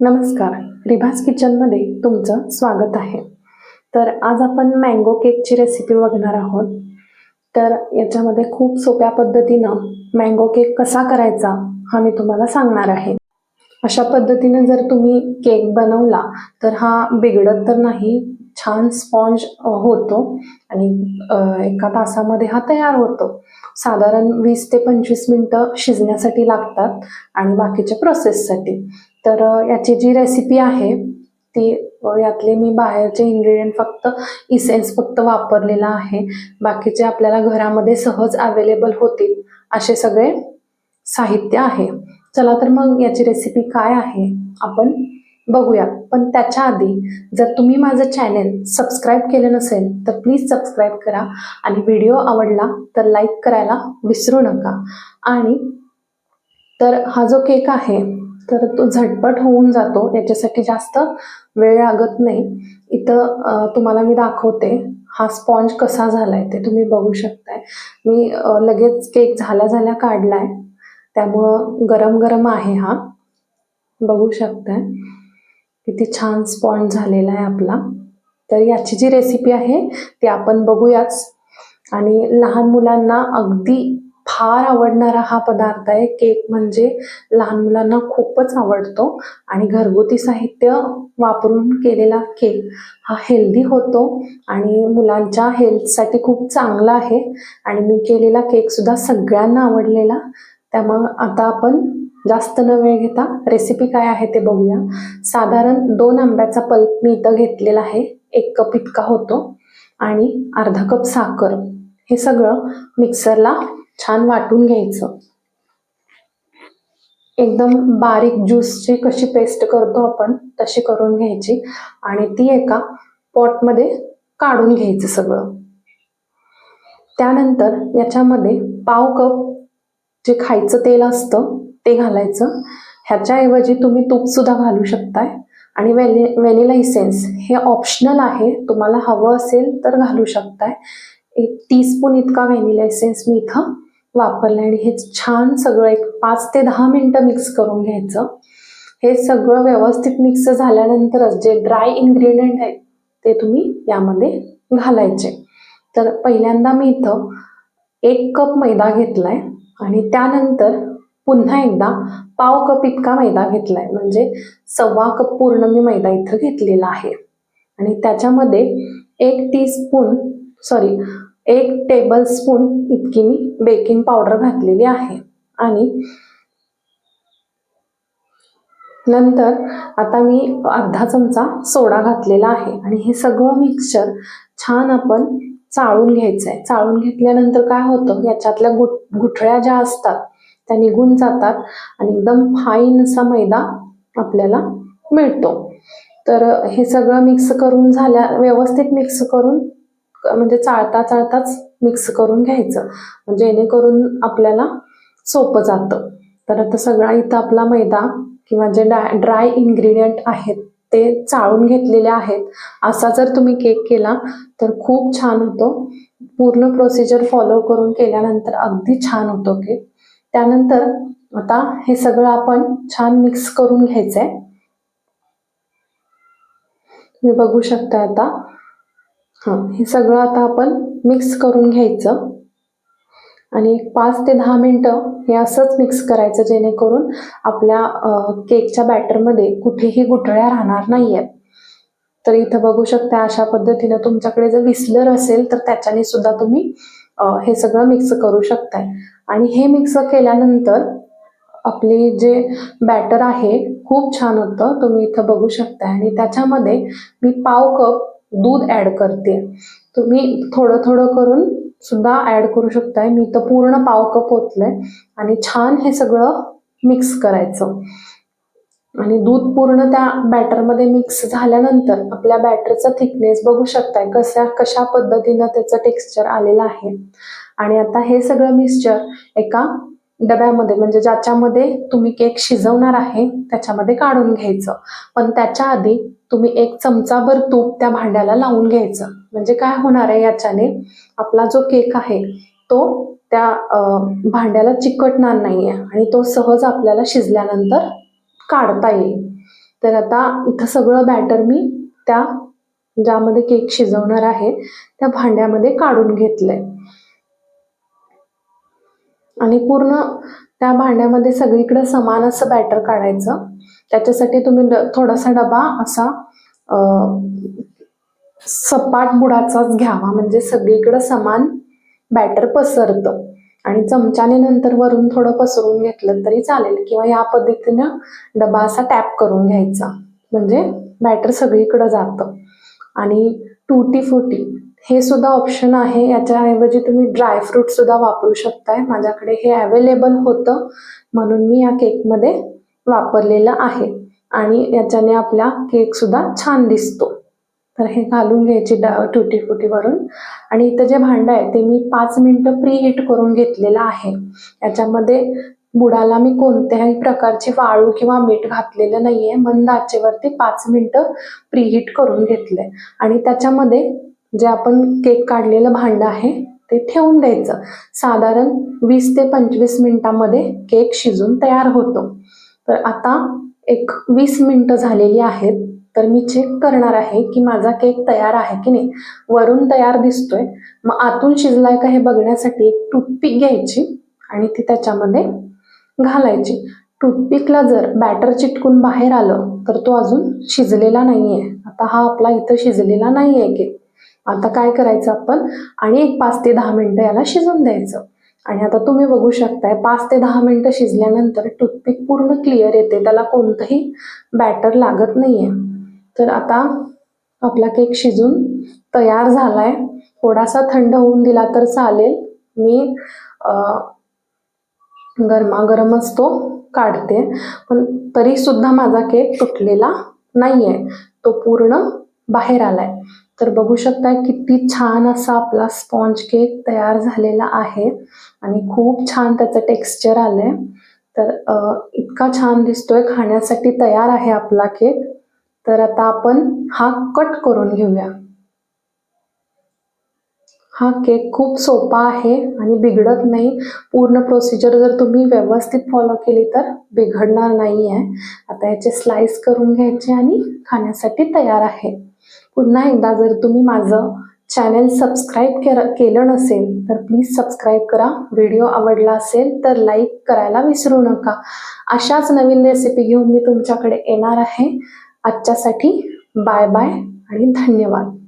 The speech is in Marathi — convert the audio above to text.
नमस्कार. रिभास किचनमध्ये तुमचं स्वागत आहे. तर आज आपण मँगो केकची रेसिपी बघणार आहोत. तर याच्यामध्ये खूप सोप्या पद्धतीनं मँगो केक कसा करायचा हा मी तुम्हाला सांगणार आहे. अशा पद्धतीने जर तुम्ही केक बनवला तर हा बिघडत तर नाही छान स्पॉन्ज होतो आणि एका तासामध्ये हा तयार होतो. साधारण वीस ते पंचवीस मिनटं शिजण्यासाठी लागतात आणि बाकीच्या प्रोसेससाठी. तर याची जी रेसिपी आहे ती यातले मी बाहेरचे इन्ग्रेडियंट फक्त इसेन्स फक्त वापरलेला आहे. बाकीचे आपल्याला घरामध्ये सहज अवेलेबल होतील असे सगळे साहित्य आहे. चला तर मग याची रेसिपी काय आहे आपण बघूया. पण त्याच्या आधी जर तुम्ही माझं चॅनेल सबस्क्राईब केलं नसेल तर प्लीज सबस्क्राईब करा. आणि व्हिडिओ आवडला तर लाईक करायला विसरू नका. आणि तर हा जो केक आहे तर तो झटपट होऊन जातो. याच्यासाठी जास्त वेळ लागत नाही. इथं तुम्हाला मी दाखवते. हा स्पॉन्ज कसा झालाय ते तुम्ही बघू शकताय. मी लगेच केक झाल्या झाल्या काढलाय. त्यामुळं गरम गरम आहे हा. बघू शकताय. किती छान स्पॉन्ज झालेला आहे आपला. तर याची जी रेसिपी आहे ती आपण बघूयाच. आणि लहान मुलांना अगदी फार आवडणारा हा पदार्थ आहे. केक म्हणजे लहान मुलांना खूपच आवडतो. आणि घरगुती साहित्य वापरून केलेला केक हा हेल्दी होतो. आणि मुलांच्या हेल्थसाठी खूप चांगला आहे. आणि मी केलेला केकसुद्धा सगळ्यांना आवडलेला. त्यामुळं आता आपण जास्त न वेळ घेता रेसिपी काय आहे ते बघूया. साधारण दोन आंब्याचा पल्प मी इथं घेतलेला आहे. एक कप इतका होतो. आणि अर्धा कप साखर. हे सगळं मिक्सरला छान वाटून घ्यायचं. एकदम बारीक ज्यूसची कशी पेस्ट करतो आपण तशी करून घ्यायची. आणि ती एका पॉटमध्ये काढून घ्यायचं सगळं. त्यानंतर याच्यामध्ये पाव कप जे खायचं तेल असतं ते घालायचं. ह्याच्याऐवजी तुम्ही तूप सुद्धा घालू शकताय. आणि वेनि व्हॅनिला इसेन्स हे ऑप्शनल आहे. तुम्हाला हवं असेल तर घालू शकताय. एक टीस्पून इतका व्हॅनिला इसेन्स मी इथं वापरलं आणि हे छान सगळं एक पाच ते दहा मिनटं मिक्स करून घ्यायचं. हे सगळं व्यवस्थित मिक्स झाल्यानंतरच जे ड्राय इन्ग्रेडियंट आहेत ते तुम्ही यामध्ये घालायचे. तर पहिल्यांदा मी इथं एक कप मैदा घेतलाय आणि त्यानंतर पुन्हा एकदा पाव कप इतका मैदा घेतलाय. म्हणजे सव्वा कप पूर्ण मी मैदा इथं घेतलेला आहे. आणि त्याच्यामध्ये एक टीस्पून सॉरी एक टेबल स्पून इतकी मी बेकिंग पावडर घातलेली आहे. आणि नंतर आता मी अर्धा चमचा सोडा घातलेला आहे. आणि हे सगळं मिक्सचर छान आपण चाळून घ्यायचं आहे चाळून घेतल्यानंतर काय होतं? याच्यातल्या गुठ गुठळ्या ज्या असतात त्या निघून जातात आणि एकदम फाईन असा मैदा आपल्याला मिळतो. तर हे सगळं मिक्स करून झाल्या व्यवस्थित मिक्स करून म्हणजे चाळता चाळताच मिक्स करून घ्यायचं. म्हणजे जेणेकरून आपल्याला सोपं जातं. तर आता सगळा इथं आपला मैदा किंवा जे डाय ड्राय इन्ग्रेडियंट आहेत ते चाळून घेतलेले आहेत. असा जर तुम्ही केक केला तर खूप छान होतो. पूर्ण प्रोसिजर फॉलो करून केल्यानंतर अगदी छान होतो केक त्यानंतर आता हे सगळं आपण छान मिक्स करून घ्यायचं आहे तुम्ही बघू शकता आता. हां हे सगळं आता आपण मिक्स करून घ्यायचं. आणि पाच ते दहा मिनटं हे असंच मिक्स करायचं जेणेकरून आपल्या केकच्या बॅटरमध्ये कुठेही गुठळ्या राहणार नाही आहेत तर इथं बघू शकता अशा पद्धतीनं तुमच्याकडे जर विस्लर असेल तर त्याच्याने सुद्धा तुम्ही हे सगळं मिक्स करू शकताय. आणि हे मिक्स केल्यानंतर आपले जे बॅटर आहे खूप छान होतं. तुम्ही इथं बघू शकता आणि त्याच्यामध्ये मी पाव कप दूध ॲड करते. तुम्ही थोडं थोडं करून सुद्धा ॲड करू शकताय. मी इथं पूर्ण पाव कप ओतलंय. आणि छान हे सगळं मिक्स करायचं. आणि दूध पूर्ण त्या बॅटरमध्ये मिक्स झाल्यानंतर आपल्या बॅटरचा थिकनेस बघू शकताय. कशा कशा पद्धतीनं त्याचं टेक्स्चर आलेलं आहे. आणि आता हे सगळं मिक्सचर एका डब्यामध्ये म्हणजे ज्याच्यामध्ये तुम्ही केक शिजवणार आहे त्याच्यामध्ये काढून घ्यायचं. पण त्याच्या आधी तुम्ही एक चमचाभर तूप त्या भांड्याला लावून घ्यायचं. म्हणजे काय होणार आहे याच्याने? आपला जो केक आहे तो त्या भांड्याला चिकटणार नाही आहे आणि तो सहज आपल्याला शिजल्यानंतर काढता येईल. तर आता इथं सगळं बॅटर मी त्या ज्यामध्ये केक शिजवणार आहे त्या भांड्यामध्ये काढून घेतलंय. आणि पूर्ण त्या भांड्यामध्ये सगळीकडे समान असं बॅटर काढायचं. त्याच्यासाठी तुम्ही ड- थोडासा डबा असा सपाट बुडाचाच घ्यावा. म्हणजे सगळीकडे समान बॅटर पसरतं. आणि चमच्याने नंतर वरून थोडं पसरून घेतलं तरी चालेल. किंवा या पद्धतीनं डबा असा टॅप करून घ्यायचा. म्हणजे बॅटर सगळीकडे जातं. आणि टूटी फुटी हे सुद्धा ऑप्शन आहे. याच्याऐवजी तुम्ही ड्रायफ्रूट सुद्धा वापरू शकताय. माझ्याकडे हे अवेलेबल होतं म्हणून मी या केकमध्ये वापरलेलं आहे. आणि याच्याने आपला केक सुद्धा छान दिसतो. तर हे घालून घ्यायची ड टुटी फुटीवरून आणि इथं जे भांडं आहे ते मी पाच मिनटं प्री हीट करून घेतलेलं आहे. याच्यामध्ये बुडाला मी कोणत्याही प्रकारची वाळू किंवा मीठ घातलेलं नाहीये. मंद आचेवरती पाच मिनटं प्री हीट करून घेतलंय. आणि त्याच्यामध्ये जे आपण केक काढलेलं भांडं आहे ते ठेवून द्यायचं. साधारण वीस ते पंचवीस मिनिटामध्ये केक शिजून तयार होतो. तर आता एक वीस मिनिटं झालेली आहेत तर मी चेक करणार आहे की माझा केक तयार आहे की नाही. वरून तयार दिसतोय. मग आतून शिजलाय का हे बघण्यासाठी एक टूथपिक घ्यायची आणि ती त्याच्यामध्ये घालायची. टूथपिकला जर बॅटर चिटकून बाहेर आलं तर तो अजून शिजलेला नाहीये. आता हा आपला इथं शिजलेला नाहीये केक. आता काय करायचं आपण? आणि एक पाच ते दहा मिनटं याला शिजून द्यायचं. आणि आता तुम्ही बघू शकताय पाच ते दहा मिनटं शिजल्यानंतर टूथपिक पूर्ण क्लिअर येते. त्याला कोणतंही बॅटर लागत नाहीये. तर आता आपला केक शिजून तयार झालाय. थोडासा थंड होऊन दिला तर चालेल. मी गरमागरमच तो काढते. पण तरी सुद्धा माझा केक तुटलेला नाहीये. तो पूर्ण बाहेर आलाय. तर बघू शकता किती छान असा आपला स्पॉन्ज केक तयार झालेला आहे आणि खूप छान त्याचं टेक्स्चर आलंय. तर इतका छान दिसतोय खाण्यासाठी तयार आहे आपला केक तर आता आपण हा कट करून घेऊया. हा केक खूप सोपा आहे आणि बिघडत नाही. पूर्ण प्रोसिजर जर तुम्ही व्यवस्थित फॉलो केली तर बिघडणार नाही आहे आता याचे स्लाइस करून घ्यायचे आणि खाण्यासाठी तयार आहे. पुन्हा एकदा जर तुम्ही माझं चॅनल सबस्क्राईब केलं केलं नसेल तर प्लीज सबस्क्राईब करा. व्हिडिओ आवडला असेल तर लाईक करायला विसरू नका. अशाच नवीन रेसिपी घेऊन मी तुमच्याकडे येणार आहे. आजच्यासाठी बाय बाय आणि धन्यवाद.